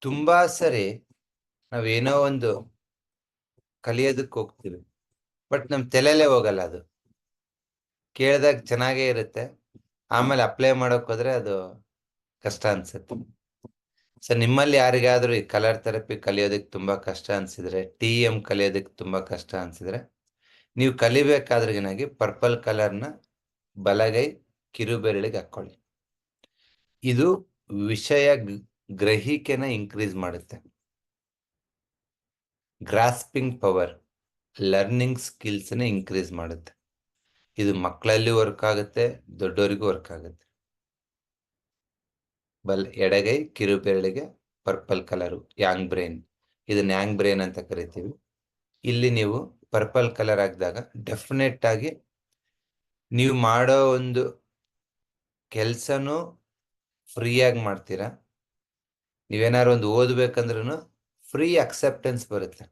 ತುಂಬಾ ಸರಿ ನಾವೇನೋ ಒಂದು ಕಲಿಯೋದಕ್ಕೆ ಹೋಗ್ತೀವಿ. ಬಟ್ ನಮ್ ತಲೆಲೇ ಹೋಗಲ್ಲ ಅದು. ಕೇಳ್ದಾಗ ಚೆನ್ನಾಗೇ ಇರುತ್ತೆ. ಆಮೇಲೆ ಅಪ್ಲೈ ಮಾಡೋಕ್ ಹೋದ್ರೆ ಅದು ಕಷ್ಟ ಅನ್ಸುತ್ತೆ. ಸೊ ನಿಮ್ಮಲ್ಲಿ ಯಾರಿಗಾದ್ರೂ ಈ ಕಲರ್ ಥೆರಪಿ ಕಲಿಯೋದಕ್ಕೆ ತುಂಬಾ ಕಷ್ಟ ಅನ್ಸಿದ್ರೆ ಟಿ ಎಂ ಕಲಿಯೋದಕ್ಕೆ ತುಂಬಾ ಕಷ್ಟ ಅನ್ಸಿದ್ರೆ, ನೀವು ಕಲಿಬೇಕಾದ್ರಿಗಿನಾಗಿ ಪರ್ಪಲ್ ಕಲರ್ನ ಬಲಗೈ ಕಿರುಬೆರಳಿಗೆ ಹಾಕೊಳ್ಳಿ. ಇದು ವಿಷಯ ಗ್ರಹಿಕೆನ ಇನ್ಕ್ರೀಸ್ ಮಾಡುತ್ತೆ. ಗ್ರಾಸ್ಪಿಂಗ್ ಪವರ್ ಲರ್ನಿಂಗ್ ಸ್ಕಿಲ್ಸ್ನ ಇನ್ಕ್ರೀಸ್ ಮಾಡುತ್ತೆ. ಇದು ಮಕ್ಕಳಲ್ಲಿ ವರ್ಕ್ ಆಗುತ್ತೆ ದೊಡ್ಡವರಿಗೂ ವರ್ಕ್ ಆಗುತ್ತೆ. ಬಲ್, ಎಡಗೈ, ಕಿರುಬೆರಳಿಗೆ ಪರ್ಪಲ್ ಕಲರು ಯಾಂಗ್ ಬ್ರೈನ್ ಇದನ್ನ ಯಾಂಗ್ ಬ್ರೈನ್ ಅಂತ ಕರಿತೀವಿ. ಇಲ್ಲಿ ನೀವು ಪರ್ಪಲ್ ಕಲರ್ ಹಾಕಿದಾಗ ಡೆಫಿನೆಟ್ ಆಗಿ ನೀವು ಮಾಡೋ ಒಂದು ಕೆಲಸನೂ ಫ್ರೀಯಾಗಿ ಮಾಡ್ತೀರಾ? ನೀವೇನಾದ್ರು ಒಂದು ಓದ್ಬೇಕಂದ್ರೂ ಫ್ರೀ ಅಕ್ಸೆಪ್ಟೆನ್ಸ್ ಬರುತ್ತೆ.